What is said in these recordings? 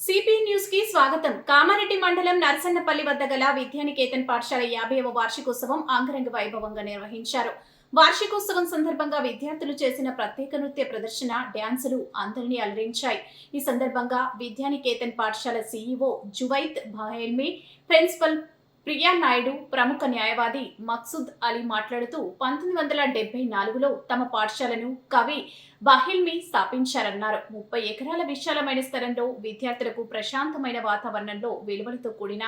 CP న్యూస్కి స్వాగతం. కామారెడ్డి మండలం నరసన్నపల్లి వద్ద గల విద్యానికేతన్ పాఠశాల యాభైవ వార్షికోత్సవం ఆంగరంగ వైభవంగా నిర్వహించారు. వార్షికోత్సవం సందర్భంగా విద్యార్థులు చేసిన ప్రత్యేక నృత్య ప్రదర్శన డ్యాన్సులు అందరినీ అలరించాయి. ఈ సందర్భంగా విద్యానికేతన్ పాఠశాల సీఈఓ జువైత్ బహెల్మి ప్రిన్సిపల్ ప్రియా నాయుడు ప్రముఖ న్యాయవాది మక్సుద్ అలీ మాట్లాడుతూ పంతొమ్మిది వందల డెబ్బై నాలుగులో తమ పాఠశాలను కవి బహిల్మి స్థాపించారన్నారు. ముప్పై ఎకరాల విశాలమైన స్థలంలో విద్యార్థులకు ప్రశాంతమైన వాతావరణంలో విలువలతో కూడిన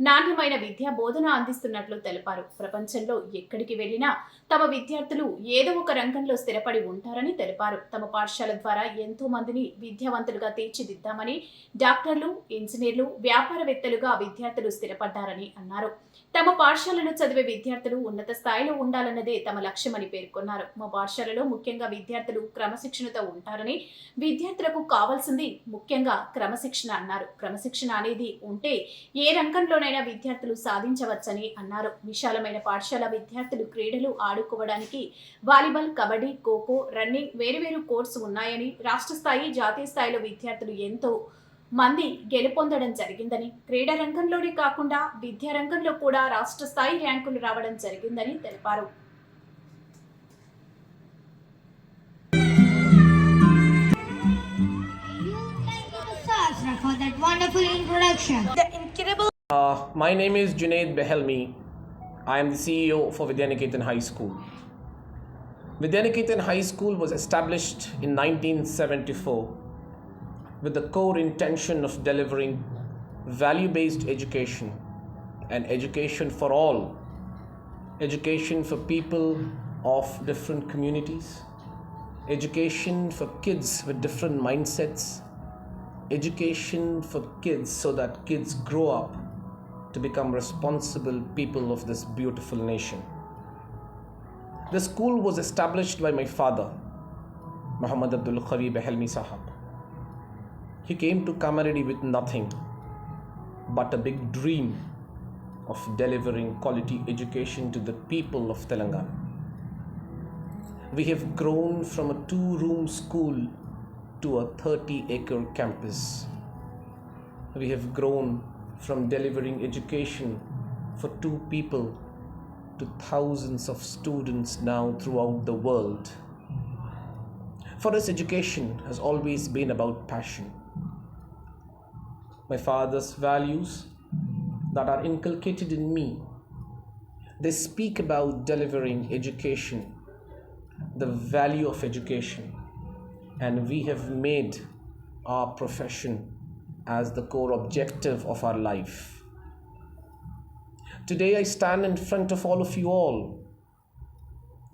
నాణ్యమైన విద్యా బోధన అందిస్తున్నట్లు తెలిపారు. ప్రపంచంలో ఎక్కడికి వెళ్ళినా తమ విద్యార్థులు ఏదో ఒక రంగంలో స్థిరపడి ఉంటారని తెలిపారు. తమ పాఠశాల ద్వారా ఎంతో మందిని విద్యావంతులుగా తీర్చిదిద్దామని డాక్టర్లు ఇంజనీర్లు వ్యాపారవేత్తలుగా విద్యార్థులు స్థిరపడ్డారని అన్నారు. తమ పాఠశాలలో చదివే విద్యార్థులు ఉన్నత స్థాయిలో ఉండాలన్నదే తమ లక్ష్యమని పేర్కొన్నారు. మా పాఠశాలలో ముఖ్యంగా విద్యార్థులు క్రమశిక్షణతో ఉంటారని విద్యార్థులకు కావాల్సింది ముఖ్యంగా క్రమశిక్షణ అన్నారు. క్రమశిక్షణ అనేది ఉంటే ఏ రంగంలో రంగంలోనైనా విద్యార్థులు సాధించవచ్చని అన్నారు. విశాలమైన పాఠశాల విద్యార్థులు క్రీడలు ఆడుకోవడానికి వాలీబాల్ కబడ్డీ ఖోఖో రన్నింగ్ వేరువేరు కోర్సు ఉన్నాయని రాష్ట్ర స్థాయి జాతీయ స్థాయిలో విద్యార్థులు ఎంతో మంది గెలుపొందడం జరిగిందని క్రీడా రంగంలోనే కాకుండా విద్యా రంగంలో కూడా రాష్ట్ర స్థాయి ర్యాంకులు రావడం జరిగిందని తెలిపారు. For that wonderful introduction. Uh, my name is Junaid Behelmi. I am the CEO for Vidyaniketan High School. Vidyaniketan High School was established in 1974 with the core intention of delivering value based education and education for all, education for people of different communities, education for kids with different mindsets, education for kids so that kids grow up to become responsible people of this beautiful nation. The school was established by my father, Muhammad Abdul Qawi Behelmi Sahab. He came to Kamaradi with nothing but a big dream of delivering quality education to the people of Telangana. We have grown from a two room school to a 30 acre campus. We have grown from delivering education for two people to thousands of students now throughout the world. For us, education has always been about passion. My father's values that are inculcated in me, they speak about delivering education, the value of education, and we have made our profession as the core objective of our life. Today, I stand in front of all of you all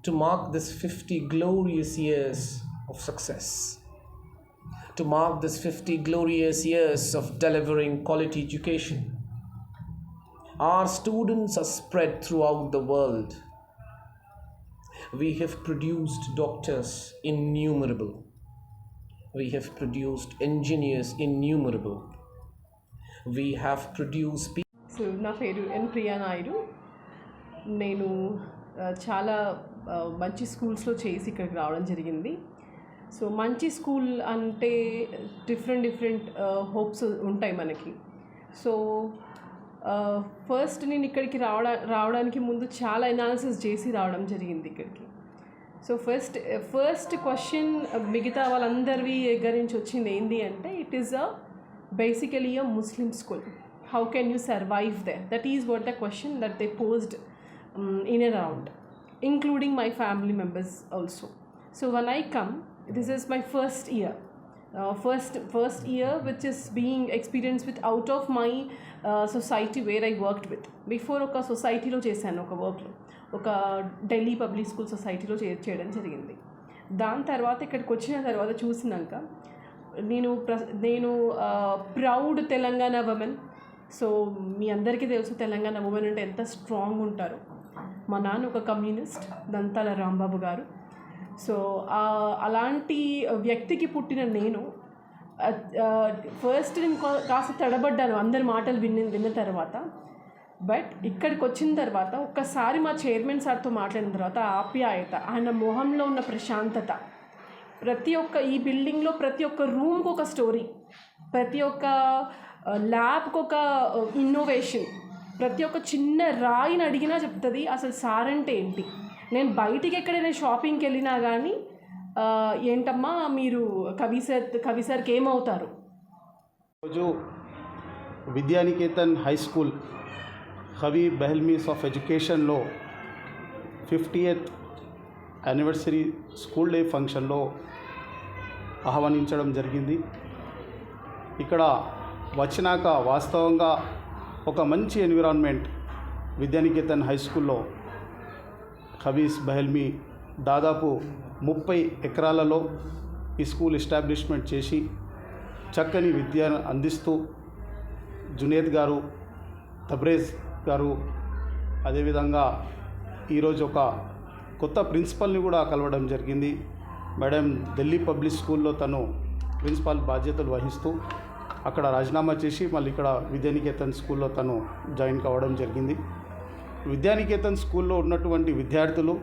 to mark this 50 glorious years of success, to mark this 50 glorious years of delivering quality education. Our students are spread throughout the world. We have produced doctors innumerable. We have produced engineers innumerable. We have produced people. So నా పేరు ఎన్ ప్రియా నాయుడు నేను చాలా మంచి స్కూల్స్లో చేసి ఇక్కడికి రావడం జరిగింది సో మంచి స్కూల్ అంటే డిఫరెంట్ డిఫరెంట్ హోప్స్ ఉంటాయి మనకి సో ఫస్ట్ నేను ఇక్కడికి రావడా రావడానికి ముందు చాలా ఎనాలిసిస్ చేసి రావడం జరిగింది ఇక్కడికి సో ఫస్ట్ ఫస్ట్ క్వశ్చన్ మిగతా వాళ్ళందరివి దగ్గర నుంచి వచ్చింది ఏంటి అంటే it is a basically a Muslim school how can you survive there that is what the question that they posed in and around including my family members also so one I come this is my first year Uh, first first year which is being experienced with out of my uh, society where I worked with. Before ఒక సొసైటీలో చేశాను ఒక వర్క్లో ఒక Delhi public school సొసైటీలో చే చేయడం జరిగింది. దాని తర్వాత ఇక్కడికి వచ్చిన తర్వాత చూసినాక నేను ప్ర నేను ప్రౌడ్ తెలంగాణ ఉమెన్ సో మీ అందరికీ తెలుసు తెలంగాణ ఉమెన్ అంటే ఎంత స్ట్రాంగ్ ఉంటారో. మా నాన్న ఒక కమ్యూనిస్ట్ దంతాల రాంబాబు గారు. సో అలాంటి వ్యక్తికి పుట్టిన నేను ఫస్ట్ నేను కాస్త తడబడ్డాను అందరి మాటలు విన్న విన్న తర్వాత. బట్ ఇక్కడికి వచ్చిన తర్వాత ఒక్కసారి మా చైర్మన్ సార్తో మాట్లాడిన తర్వాత ఆప్యాయత ఆయన మొహంలో ఉన్న ప్రశాంతత ప్రతి ఒక్క ఈ బిల్డింగ్లో ప్రతి ఒక్క రూమ్కి ఒక స్టోరీ ప్రతి ఒక్క ల్యాబ్కి ఒక ఇన్నోవేషన్ ప్రతి ఒక్క చిన్న రాయిని అడిగినా చెప్తుంది అసలు సార్ అంటే ఏంటి? నేను బయటికి ఎక్కడైనా షాపింగ్కి వెళ్ళినా కానీ ఏంటమ్మా మీరు కవి సార్ కవి సార్కి ఏమవుతారు? రోజు విద్యానికేతన్ హై స్కూల్ కవి బెహల్మీస్ ఆఫ్ ఎడ్యుకేషన్లో ఫిఫ్టీయత్ యానివర్సరీ స్కూల్ డే ఫంక్షన్లో ఆహ్వానించడం జరిగింది. ఇక్కడ వచ్చినాక వాస్తవంగా ఒక మంచి ఎన్విరాన్మెంట్ విద్యానికేతన్ హై స్కూల్లో ఖబీస్ బెహల్మీ దాదాపు ముప్పై ఎకరాలలో ఈ స్కూల్ ఎస్టాబ్లిష్మెంట్ చేసి చక్కని విద్యను అందిస్తూ జునేద్ గారు తబ్రేజ్ గారు అదేవిధంగా ఈరోజు ఒక కొత్త ప్రిన్సిపల్ని కూడా కలవడం జరిగింది. మేడం ఢిల్లీ పబ్లిక్ స్కూల్లో తను ప్రిన్సిపాల్ బాధ్యతలు వహిస్తూ అక్కడ రాజీనామా చేసి మళ్ళీ ఇక్కడ విద్యానికేతన్ స్కూల్లో తను జాయిన్ కావడం జరిగింది. విద్యానికేతన్ స్కూల్లో ఉన్నటువంటి విద్యార్థులు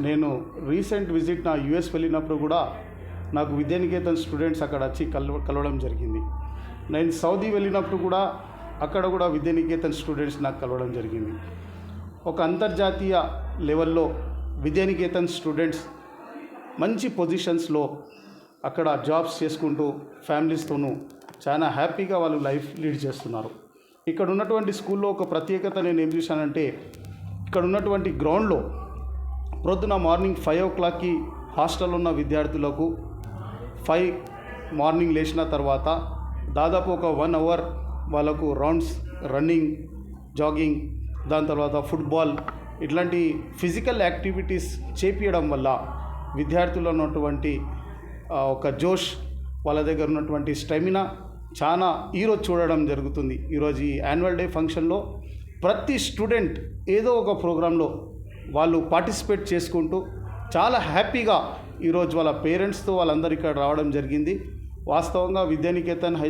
నేను రీసెంట్ విజిట్ నా యుఎస్ వెళ్ళినప్పుడు కూడా నాకు విద్యానికేతన్ స్టూడెంట్స్ అక్కడ వచ్చి కలవ కలవడం జరిగింది. నేను సౌదీ వెళ్ళినప్పుడు కూడా అక్కడ కూడా విద్యానికేతన్ స్టూడెంట్స్ నాకు కలవడం జరిగింది. ఒక అంతర్జాతీయ లెవెల్లో విద్యానికేతన్ స్టూడెంట్స్ మంచి పొజిషన్స్లో అక్కడ జాబ్స్ చేసుకుంటూ ఫ్యామిలీస్తోనూ చాలా హ్యాపీగా వాళ్ళు లైఫ్ లీడ్ చేస్తున్నారు. ఇక్కడ ఉన్నటువంటి స్కూల్లో ఒక ప్రత్యేకత నేను ఏం చూశానంటే ఇక్కడ ఉన్నటువంటి గ్రౌండ్లో ప్రొద్దున మార్నింగ్ ఫైవ్ ఓ క్లాక్కి హాస్టల్ ఉన్న విద్యార్థులకు ఫైవ్ మార్నింగ్ లేచిన తర్వాత దాదాపు ఒక వన్ అవర్ వాళ్ళకు రౌండ్స్ రన్నింగ్ జాగింగ్ దాని తర్వాత ఫుట్బాల్ ఇట్లాంటి ఫిజికల్ యాక్టివిటీస్ చేపించడం వల్ల విద్యార్థులు ఉన్నటువంటి ఒక జోష్ వాళ్ళ దగ్గర ఉన్నటువంటి స్టెమినా చాలా ఈరోజు చూడడం జరుగుతుంది. ఈరోజు ఈ యాన్యువల్ డే ఫంక్షన్లో ప్రతి స్టూడెంట్ ఏదో ఒక ప్రోగ్రాంలో వాళ్ళు పార్టిసిపేట్ చేసుకుంటూ చాలా హ్యాపీగా ఈరోజు వాళ్ళ పేరెంట్స్తో వాళ్ళందరూ ఇక్కడ రావడం జరిగింది. వాస్తవంగా విద్యానికేతన్ హై